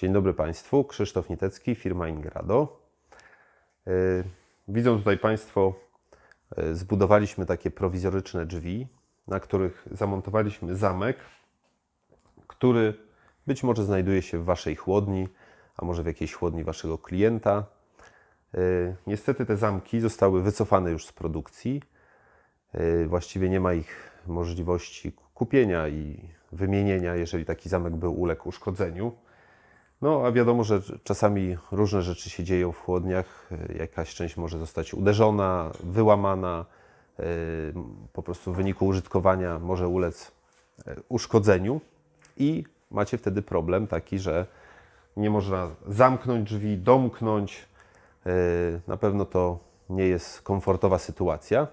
Dzień dobry Państwu, Krzysztof Nitecki, firma Ingrado. Yy, Widzą tutaj Państwo, yy, zbudowaliśmy takie prowizoryczne drzwi, na których zamontowaliśmy zamek, który być może znajduje się w Waszej chłodni, a może w jakiejś chłodni Waszego klienta. Yy, Niestety te zamki zostały wycofane już z produkcji. Właściwie nie ma ich możliwości kupienia i wymienienia, jeżeli taki zamek był uległ uszkodzeniu. No, a wiadomo, że czasami różne rzeczy się dzieją w chłodniach. Jakaś część może zostać uderzona, wyłamana, yy, po prostu w wyniku użytkowania może ulec yy, uszkodzeniu i macie wtedy problem taki, że nie można zamknąć drzwi, domknąć. Yy, Na pewno to nie jest komfortowa sytuacja.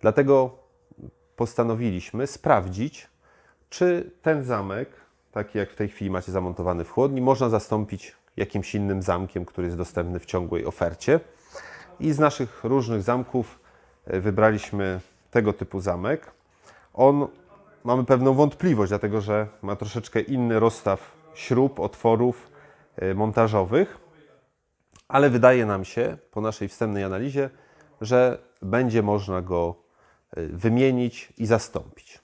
Dlatego postanowiliśmy sprawdzić, czy ten zamek, taki jak w tej chwili macie zamontowany w chłodni, można zastąpić jakimś innym zamkiem, który jest dostępny w ciągłej ofercie. I z naszych różnych zamków e, wybraliśmy tego typu zamek. On mamy pewną wątpliwość, dlatego że ma troszeczkę inny rozstaw śrub, otworów e, montażowych, ale wydaje nam się po naszej wstępnej analizie, że będzie można go e, wymienić i zastąpić.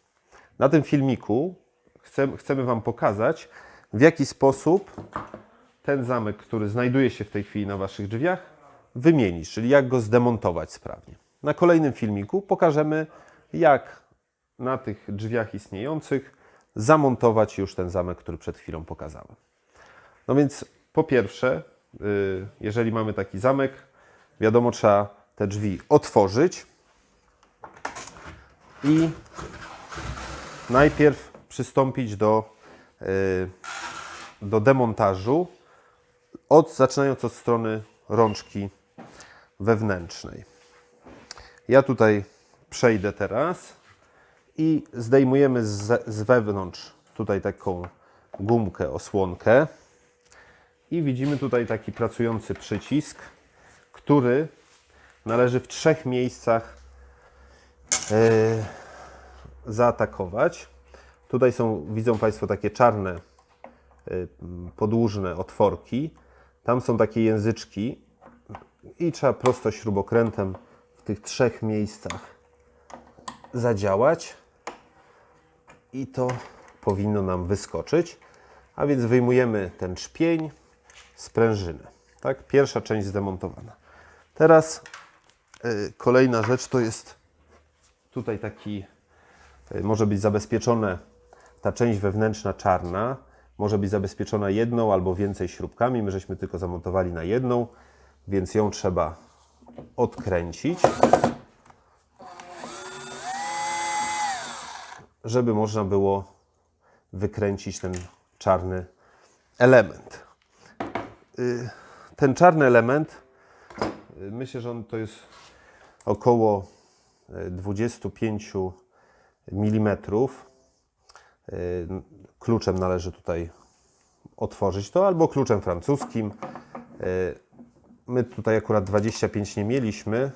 Na tym filmiku chcemy, chcemy Wam pokazać, w jaki sposób ten zamek, który znajduje się w tej chwili na Waszych drzwiach, wymienić, czyli jak go zdemontować sprawnie. Na kolejnym filmiku pokażemy, jak na tych drzwiach istniejących zamontować już ten zamek, który przed chwilą pokazałem. No więc po pierwsze, y, jeżeli mamy taki zamek, wiadomo, trzeba te drzwi otworzyć i najpierw przystąpić do, y, do demontażu, od, zaczynając od strony rączki wewnętrznej. Ja tutaj przejdę teraz i zdejmujemy z, z wewnątrz tutaj taką gumkę, osłonkę i widzimy tutaj taki pracujący przycisk, który należy w trzech miejscach yy, zaatakować. Tutaj są, widzą Państwo takie czarne, y, podłużne otworki. Tam są takie języczki i trzeba prosto śrubokrętem w tych trzech miejscach zadziałać i to powinno nam wyskoczyć. A więc wyjmujemy ten szpień, sprężynę. Tak, pierwsza część zdemontowana. Teraz y, kolejna rzecz to jest tutaj taki y, może być zabezpieczone ta część wewnętrzna czarna, może być zabezpieczona jedną albo więcej śrubkami. My żeśmy tylko zamontowali na jedną, więc ją trzeba odkręcić, żeby można było wykręcić ten czarny element. Y, Ten czarny element, y, myślę, że on to jest około y, 25 mm. Y, Kluczem należy tutaj otworzyć to, albo kluczem francuskim. Y, My tutaj akurat 25 nie mieliśmy,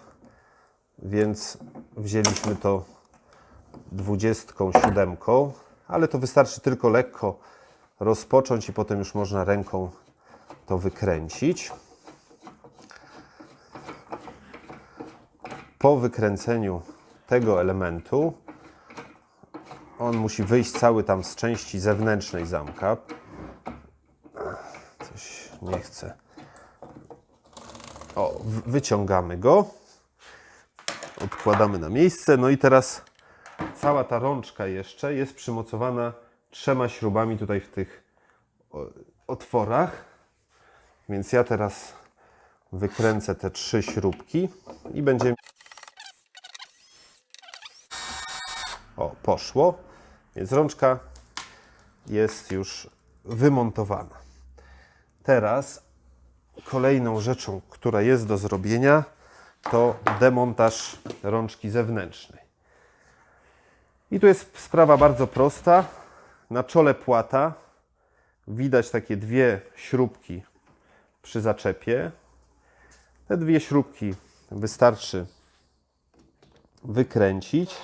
więc wzięliśmy to 27, ale to wystarczy tylko lekko rozpocząć i potem już można ręką to wykręcić. Po wykręceniu tego elementu on musi wyjść cały tam z części zewnętrznej zamka. Coś nie chce. O, wyciągamy go. Odkładamy na miejsce. No i teraz cała ta rączka jeszcze jest przymocowana trzema śrubami tutaj w tych otworach. Więc ja teraz wykręcę te trzy śrubki i będziemy O, poszło. Więc rączka jest już wymontowana. Teraz kolejną rzeczą, która jest do zrobienia, to demontaż rączki zewnętrznej. I tu jest sprawa bardzo prosta. Na czole płata widać takie dwie śrubki przy zaczepie. Te dwie śrubki wystarczy wykręcić.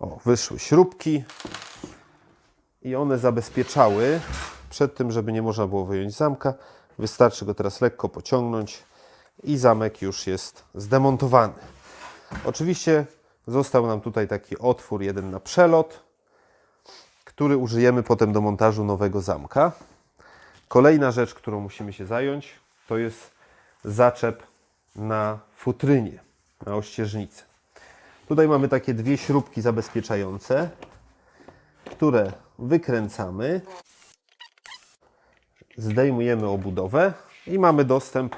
O, wyszły śrubki i one zabezpieczały przed tym, żeby nie można było wyjąć zamka. Wystarczy go teraz lekko pociągnąć i zamek już jest zdemontowany. Oczywiście został nam tutaj taki otwór jeden na przelot, który użyjemy potem do montażu nowego zamka. Kolejna rzecz, którą musimy się zająć, to jest zaczep na futrynie, na ościeżnicy. Tutaj mamy takie dwie śrubki zabezpieczające, które wykręcamy, zdejmujemy obudowę i mamy dostęp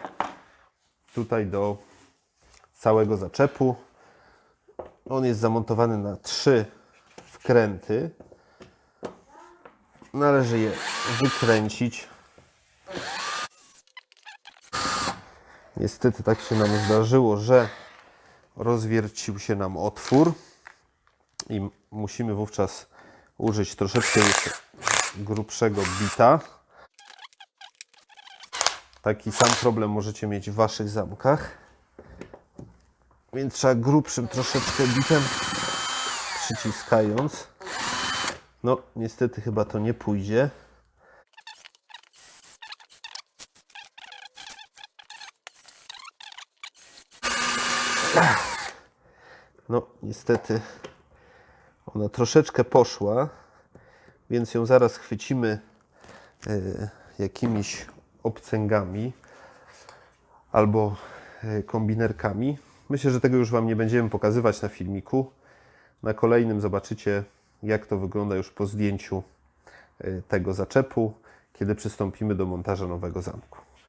tutaj do całego zaczepu. On jest zamontowany na trzy wkręty. Należy je wykręcić. Niestety tak się nam zdarzyło, że rozwiercił się nam otwór i musimy wówczas użyć troszeczkę grubszego bita. Taki sam problem możecie mieć w Waszych zamkach. Więc trzeba grubszym troszeczkę bitem przyciskając. No, niestety chyba to nie pójdzie. No, niestety ona troszeczkę poszła, więc ją zaraz chwycimy e, jakimiś obcęgami albo e, kombinerkami. Myślę, że tego już Wam nie będziemy pokazywać na filmiku. Na kolejnym zobaczycie, jak to wygląda już po zdjęciu e, tego zaczepu, kiedy przystąpimy do montażu nowego zamku.